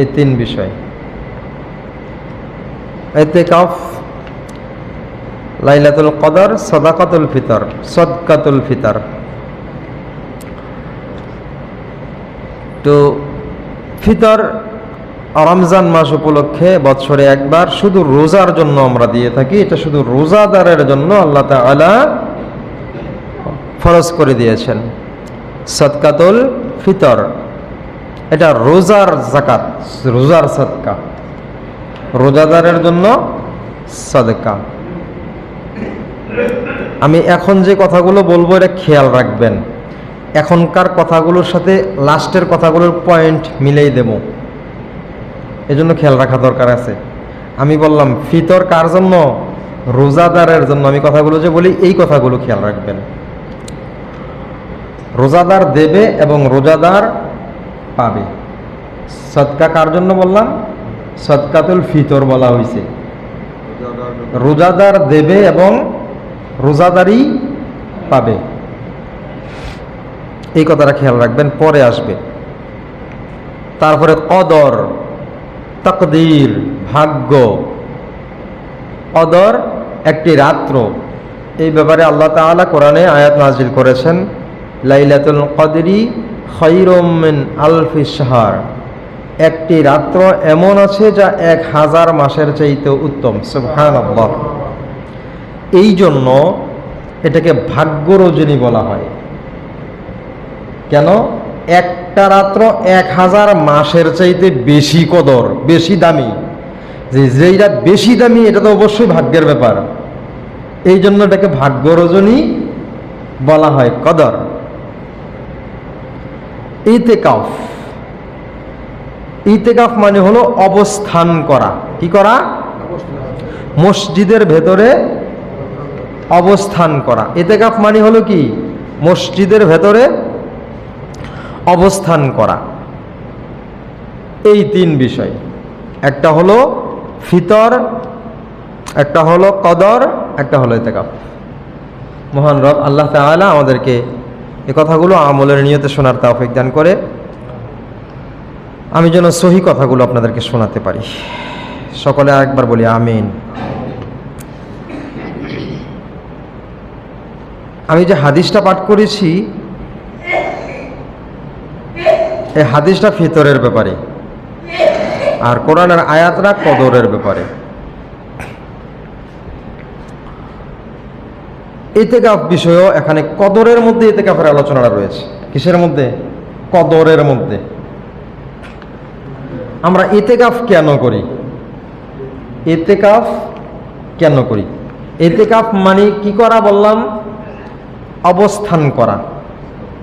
এই তিন বিষয়। এতেকাফ, লাইলাতুল কদর, সদাকাতুল ফিতর, সদকাতুল ফিতর। তো ফিতর রমজান মাস উপলক্ষে বৎসরে একবার শুধু রোজার জন্য আমরা দিয়ে থাকি, এটা শুধু রোজাদারের জন্য আল্লাহ তাআলা ফরজ করে দিয়েছেন। সদকাতুল ফিতর। এটা রোজার জাকাত রোজার সাদকা। রোজাদারের জন্য সাদকা। আমি এখন যে কথাগুলো বলব, এটা খেয়াল রাখবেন। এখনকার কথাগুলোর সাথে লাস্টের কথাগুলোর পয়েন্ট মিলেই দেব। এজন্য খেয়াল রাখা দরকার আছে। আমি বললাম, ফিতর কার জন্য? রোজাদারের জন্য। আমি কথাগুলো যে বলি, এই কথাগুলো খেয়াল রাখবেন। রোজাদার দেবে এবং রোজাদার পাবে। সৎকা কার জন্য বললাম? সৎকাতুল ফিতর বলা হয়েছে রোজাদার দেবে এবং রোজাদারই পাবে। এই কথাটা খেয়াল রাখবেন, পরে আসবে। তারপরে কদর, তকদির, ভাগ্য। অদর একটি রাত্র। এই ব্যাপারে আল্লাহ তাআলা কোরআনে আয়াত নাজিল করেছেন, লাইলাতুল কদরি খৈরমিন আলফি শাহর। একটি রাত্র এমন আছে যা এক হাজার মাসের চাইতে উত্তম। এই জন্য এটাকে ভাগ্য রজনী বলা হয়। কেন? একটা রাত্র এক হাজার মাসের চাইতে বেশি কদর, বেশি দামি। যে যেইটা বেশি দামি, এটা তো অবশ্যই ভাগ্যের ব্যাপার। এই জন্য এটাকে ভাগ্য রজনী বলা হয়, কদর। ইতেকাফ। ইতেকাফ মানে হলো অবস্থান করা। কি করা? মসজিদের ভেতরে অবস্থান করা। এতেকাফ মানে হলো কি? মসজিদের ভেতরে অবস্থান করা। এই তিন বিষয়। একটা হলো ফিতর, একটা হলো কদর, একটা হলো ইতেকাফ। মহান রব আল্লাহ তাআলা আমাদেরকে এ কথাগুলো আমলের নিয়তে শোনার তাওফিক দান করে। আমি যেন সহি কথাগুলো আপনাদেরকে শোনাতে পারি। সকলে আরেকবার বলি, আমিন। আমি যে হাদিসটা পাঠ করেছি, এই হাদিসটা ফিতরের ব্যাপারে। আর কোরআনের আয়াতরা কদরের ব্যাপারে। এতেকাফ বিষয়ও এখানে কদরের মধ্যে এতেকাফের আলোচনাটা রয়েছে। কিসের মধ্যে? কদরের মধ্যে। আমরা এতেকাফ কেন করি? এতেকাফ কেন করি? এতেকাফ মানে কি করা বললাম? অবস্থান করা।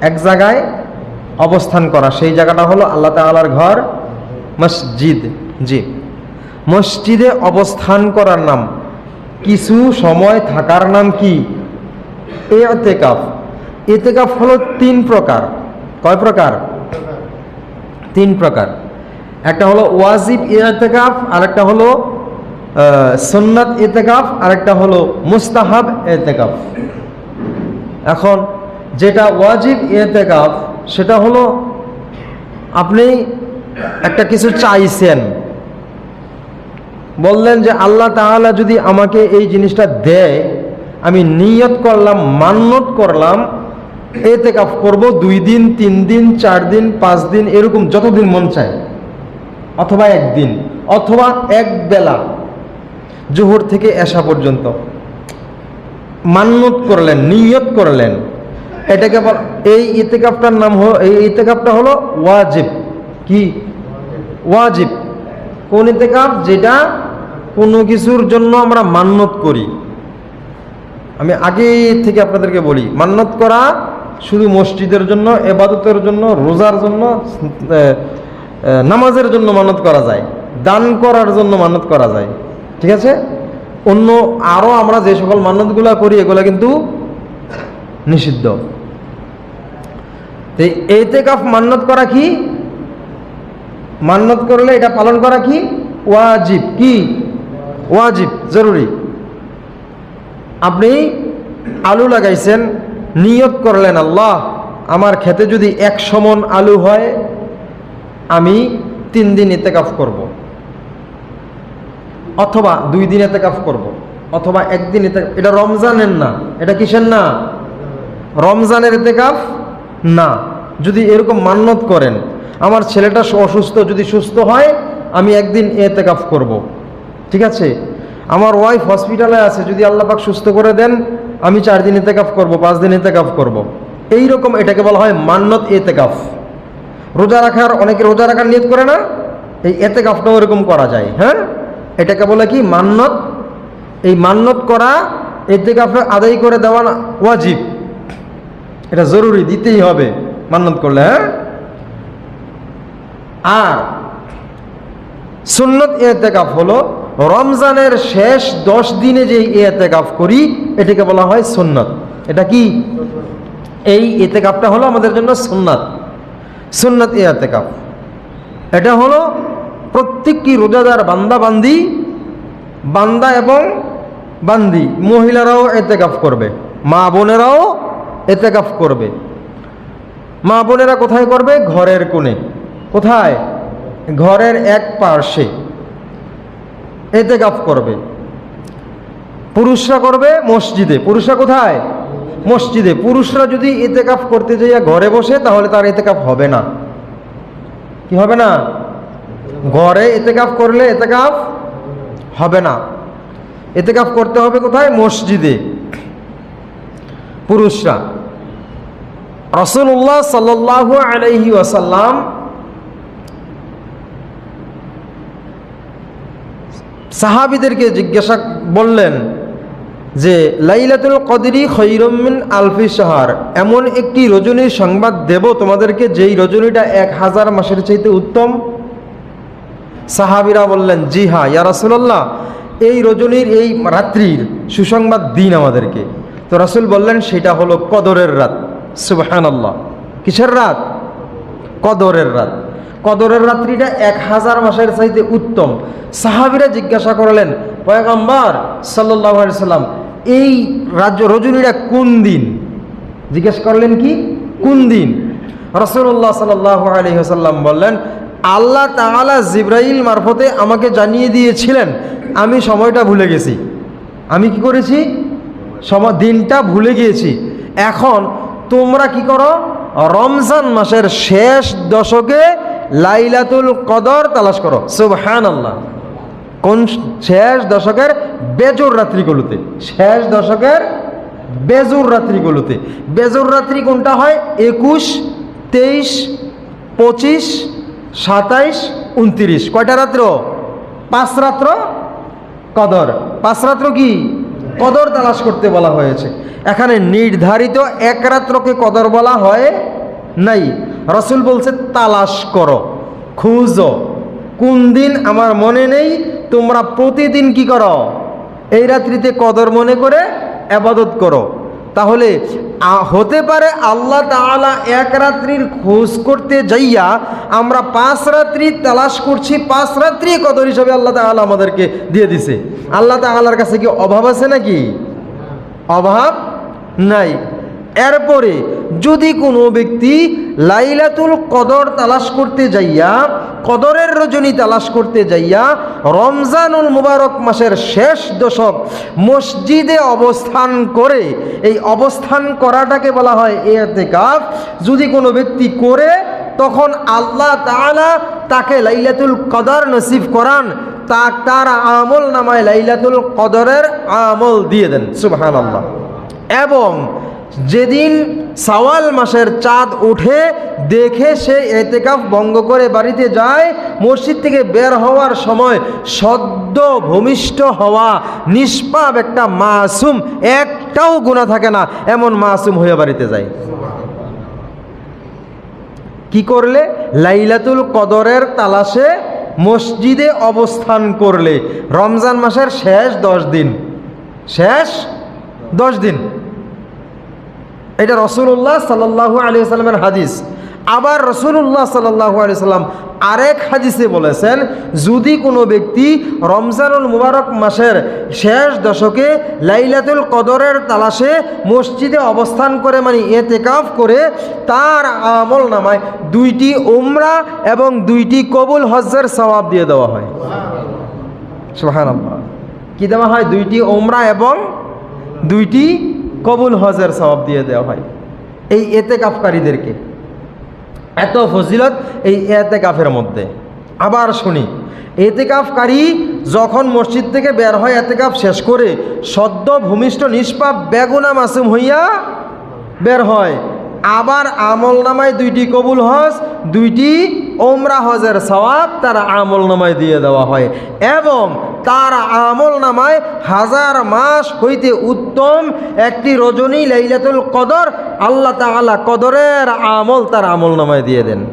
এক জায়গায় অবস্থান করা। সেই জায়গাটা হলো আল্লাহ তাআলার ঘর, মসজিদ। জি। মসজিদে অবস্থান করার নাম। কিছু সময় থাকার নাম কি? এতেকাফ এতেকাফ হলো তিন প্রকার। কয় প্রকার? তিন প্রকার। একটা হলো ওয়াজিব এতেকাফ আরেকটা হলো সুন্নাত এতেকাফ আরেকটা হলো মুস্তাহাব এতেকাফ এখন যেটা ওয়াজিব এতেকাফ সেটা হলো আপনি একটা কিছু চাইছেন। বললেন যে আল্লাহ তাআলা যদি আমাকে এই জিনিসটা দেয় আমি নিয়ত করলাম, মান্যত করলাম এতে কাফ করব, দুই দিন, তিন দিন, চার দিন, পাঁচ দিন, এরকম যতদিন মন চায়। অথবা একদিন, অথবা এক বেলা, জোহর থেকে এসা পর্যন্ত। মান্যত করলেন, নিয়ত করলেন। এটাকে এই ইতেকাফটার নাম হলো, এই ইতেকাফটা হলো ওয়াজিব। কি? ওয়াজিব। কোন ইতেকাফ যেটা কোনো কিছুর জন্য আমরা মান্যত করি। আমি আগে থেকে আপনাদেরকে বলি, মান্নত করা শুধু মসজিদের জন্য, এবাদতের জন্য, রোজার জন্য নামাজের জন্য মানত করা যায়, দান করার জন্য মানত করা যায়, ঠিক আছে? অন্য আরও আমরা যে সকল মান্যতগুলো করি, এগুলো কিন্তু নিষিদ্ধ। তো এইতে কাফ মান্যত করা কি? মান্যত করলে এটা পালন করা কি? ওয়াজিব। কি? ওয়াজিব, জরুরি। আপনি আলু লাগাইছেন, নিয়ত করলেন, আল্লাহ, আমার খেতে যদি এক সমন আলু হয়, আমি তিন দিন এতেকাফ করব। অথবা দুই দিন এতেকাফ করব। অথবা একদিন এতে এটা রমজানের না এটা কিসের না রমজানের এতেকাফ না যদি এরকম মান্যত করেন, আমার ছেলেটা অসুস্থ, যদি সুস্থ হয়, আমি একদিন এতেকাফ করব। ঠিক আছে আমার ওয়াইফ হসপিটালে আছে, যদি আল্লাপাক সুস্থ করে দেন, আমি চার দিন এতেকাফ করব, পাঁচ দিন এতেকাফ করব। এই রকম এটাকে বলা হয় মান্নত এতেকাফ রোজা রাখার, অনেকে রোজা রাখার নিয়ত করে না, এই এতেকাফটাও এরকম করা যায় হ্যাঁ? এটাকে বলে কি? মান্নত। এই মান্নত করা এতেকাফে আদায় করে দেওয়া ওয়াজিব। এটা জরুরি, দিতেই হবে মান্নত করলে হ্যাঁ? আর সুন্নত এতেকাফ হলো রমজানের শেষ দশ দিনে যে এতেকাফ করি, এটাকে বলা হয় সুন্নত। এটা কি? এই এতেকাফটা হলো আমাদের জন্য সুন্নাত। সুন্নাত এতেকাফ। এটা হলো প্রত্যেকটি রোজাদার বান্দা বান্দি বান্দা এবং বান্দি। মহিলারাও এতেকাফ করবে মা বোনেরাও এতেকাফ করবে। মা বোনেরা কোথায় করবে? ঘরের কোণে। কোথায়? ঘরের এক পার্শ্বে। এতেকাফ করবে। পুরুষরা করবে মসজিদে। পুরুষরা কোথায়? মসজিদে। পুরুষরা যদি এতেকাফ করতে যাইয়া ঘরে বসে, তাহলে তার এতেকাফ হবে না। কি হবে না? ঘরে এতেকাফ করলে এতে এতেকাফ হবে না। এতে এতেকাফ করতে হবে কোথায়? মসজিদে। পুরুষরা। রসুল্লাহ সাল্লাহ আলহি ওয়াসাল্লাম সাহাবিদেরকে জিজ্ঞাসা বললেন যে, লাইলাতুল কদরি খৈরমিন আলফি সাহার এমন একটি রজনীর সংবাদ দেব তোমাদেরকে, যেই রজনীটা এক হাজার মাসের চাইতে উত্তম? সাহাবিরা বললেন, জি হা ইয়া রাসুলাল্লাহ, এই রজনীর এই রাত্রির সুসংবাদ দিন আমাদেরকে। তো রাসুল বললেন, সেটা হলো কদরের রাত। সুবাহান আল্লাহ কিসের রাত? কদরের রাত। কদরের রাত্রিটা এক হাজার মাসের চাইতে উত্তম। সাহাবিরা জিজ্ঞাসা করলেন, পয়গম্বর সাল্লাম, এই রাজ্য রজনীটা কোন দিন? জিজ্ঞেস করলেন কি? কোন দিন? রসুল্লাহ সাল্লাহ আলহিহাসাল্লাম বললেন, আল্লাহ তাআলা জিব্রাইল মারফতে আমাকে জানিয়ে দিয়েছিলেন, আমি সময়টা ভুলে গেছি। আমি কি করেছি? সময় দিনটা ভুলে গিয়েছি। এখন তোমরা কি করো? রমজান মাসের শেষ দশকে লাইলাতুল কদর তালাশ করো। সুবহান আল্লাহ কোন শেষ দশকের বেজোর রাত্রিগুলোতে? শেষ দশকের বেজুর রাত্রিগুলোতে। বেজুর রাত্রি কোনটা হয়? একুশ, তেইশ, পঁচিশ, সাতাইশ, উনত্রিশ। কয়টা রাত্র? পাঁচ রাত্র কদর। পাঁচ রাত্র কি? কদর তালাশ করতে বলা হয়েছে। এখানে নির্ধারিত এক রাত্রকে কদর বলা হয় নাই। রসুল বলছে, তালাশ করো, খুঁজো। কোন দিন আমার মনে নেই, তোমরা প্রতিদিন কি করো? এই রাত্রিতে কদর মনে করে আবাদত করো। তাহলে হতে পারে আল্লাহ তাআলা এক রাত্রির খোঁজ করতে যাইয়া আমরা পাঁচ রাত্রি তালাশ করছি, পাঁচ রাত্রি কদর হিসাবে আল্লাহ তাআলা আমাদেরকে দিয়ে দিছে। আল্লাহ তাআলার কাছে কি অভাব আছে নাকি? অভাব নাই। এরপরে যদি কোনো ব্যক্তি লাইলাতুল কদর তালাশ করতে যাইয়া, কদরের রজনী তালাশ করতে যাইয়া, রমজানুল মুবারক মাসের শেষ দশক মসজিদে অবস্থান করে, এই অবস্থান করাটাকে বলা হয় এতেকাফ। যদি কোনো ব্যক্তি করে, তখন আল্লাহ তাআলা তাকে লাইলাতুল কদর নসিব করান। তা তার আমল নামায় লাইলাতুল কদরের আমল দিয়ে দেন। সুবহান আল্লাহ এবং যেদিন সাওয়াল মাসের চাঁদ উঠে দেখে সে এতেকাফ ভঙ্গ করে বাড়িতে যায়, মসজিদ থেকে বের হওয়ার সময় সদ্য ভূমিষ্ঠ হওয়া নিষ্পাপ একটা মাসুম একটাও গুণা থাকে না, এমন মাসুম হয়ে বাড়িতে যায়। কি করলে? লাইলাতুল কদরের তালাশে মসজিদে অবস্থান করলে। রমজান মাসের শেষ দশ দিন। শেষ দশ দিন। এটা রসুল্লাহ সাল্লাহু আলী সাল্লামের হাদিস। আবার রসুল্লাহ সাল্লাহ সাল্লাম আরেক হাদিসে বলেছেন, যদি কোনো ব্যক্তি রমজানুল মুবারক মাসের শেষ দশকে লাইলাতুল কদরের তালাশে মসজিদে অবস্থান করে মানে এতেকাফ করে, তার আমল নামায় দুইটি উমরা এবং দুইটি কবুল হজ্জের সওয়াব দিয়ে দেওয়া হয়। সুহান কি দেওয়া হয়? দুইটি ওমরা এবং দুইটি কবুল হজের সওয়াব দিয়ে দেওয়া হয়। এই এতে কাফকারীদেরকে এত ফজিলত এই এতে কাফের মধ্যে। আবার শুনি, এতেকাফকারী যখন মসজিদ থেকে বের হয়, এতেকাফ শেষ করে সদ্য ভূমিষ্ঠ নিষ্পাপ বেগুনা মাসুম হইয়া বের হয়। আবার আমল নামায় দুইটি কবুল হজ, দুইটি ওমরা হজের সওয়াব তার আমল নামায় দিয়ে দেওয়া হয় এবং তার আমল নামায় হাজার মাস হইতে উত্তম একটি রজনী লাইলাতুল কদর আল্লাহ তাআলা কদরের আমল তার আমল নামায় দিয়ে দেন।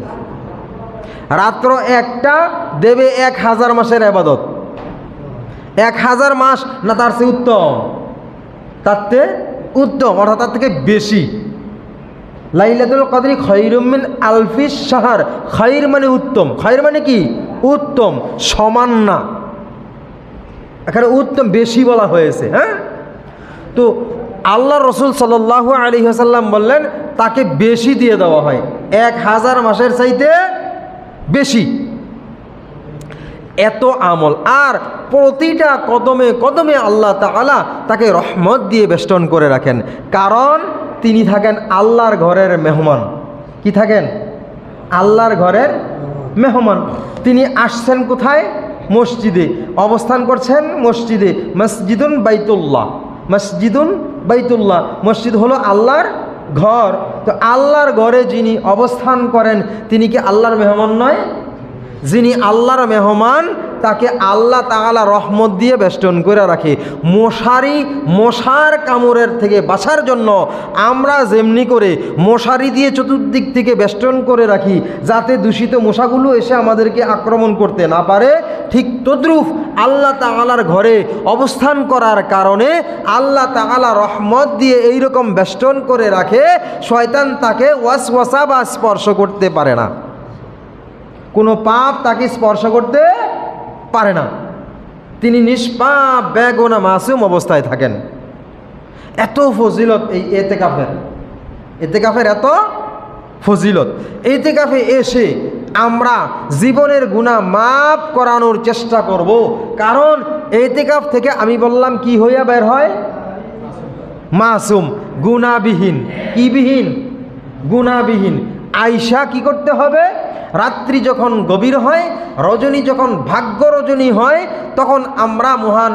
রাত্র একটা দেবে এক হাজার মাসের আবাদত। এক হাজার মাস না তার চেয়ে উত্তম। তার উত্তম, অর্থাৎ তার থেকে বেশি। লাইলাতুল কদরি খৈরুমিন আলফিস সাহার খৈর মানে উত্তম। খৈর মানে কি? উত্তম, সমান না। এখানে উত্তম বেশি বলা হয়েছে হ্যাঁ? তো আল্লাহ রসুল সাল্লাহ আলী হাসাল্লাম বললেন, তাকে বেশি দিয়ে দেওয়া হয়। এক হাজার মাসের চাইতে বেশি। এত আমল। আর প্রতিটা কদমে কদমে আল্লাহ তাআলা তাকে রহমত দিয়ে বেষ্টন করে রাখেন। কারণ তিনি থাকেন আল্লাহর ঘরের মেহমান। কি থাকেন? আল্লাহর ঘরের মেহমান। তিনি আসছেন কোথায়? মসজিদে। অবস্থান করছেন মসজিদে। মসজিদুন বাইতুল্লাহ। মসজিদুন বাইতুল্লাহ। মসজিদ হলো আল্লাহর ঘর। তো আল্লাহর ঘরে যিনি অবস্থান করেন, তিনি কি আল্লাহর মেহমান নয়? যিনি আল্লাহর মেহমান, তাকে আল্লাহ তাআলা রহমত দিয়ে বেষ্টন করে রাখে। মশারি মশার কামড়ের থেকে বাঁচার জন্য আমরা যেমনি করে মশারি দিয়ে চতুর্দিক থেকে বেষ্টন করে রাখি, যাতে দূষিত মশাগুলো এসে আমাদেরকে আক্রমণ করতে না পারে, ঠিক তদ্রুপ আল্লাহ তাআলার ঘরে অবস্থান করার কারণে আল্লাহ তাআলা রহমত দিয়ে এই রকম বেষ্টন করে রাখে, শয়তান তাকে ওয়াসওয়াসা বা স্পর্শ করতে পারে না। কোনো পাপ তাকে স্পর্শ করতে পারে না। তিনি নিষ্পাপ, বেগোনা, মাসুম অবস্থায় থাকেন। এত ফজিলত এই এতে কাফের এতে কাফের এত ফজিলত। এতে কাফে এসে আমরা জীবনের গুণা মাপ করানোর চেষ্টা করব। কারণ এতেকাফ থেকে আমি বললাম, কি হইয়া বের হয়? মাসুম। গুণাবিহীন কি বিহীন? গুণাবিহীন আয়সা কি করতে হবে? রাত্রি যখন গভীর হয় রজনী যখন ভাগ্য রজনী হয় তখন আমরা মহান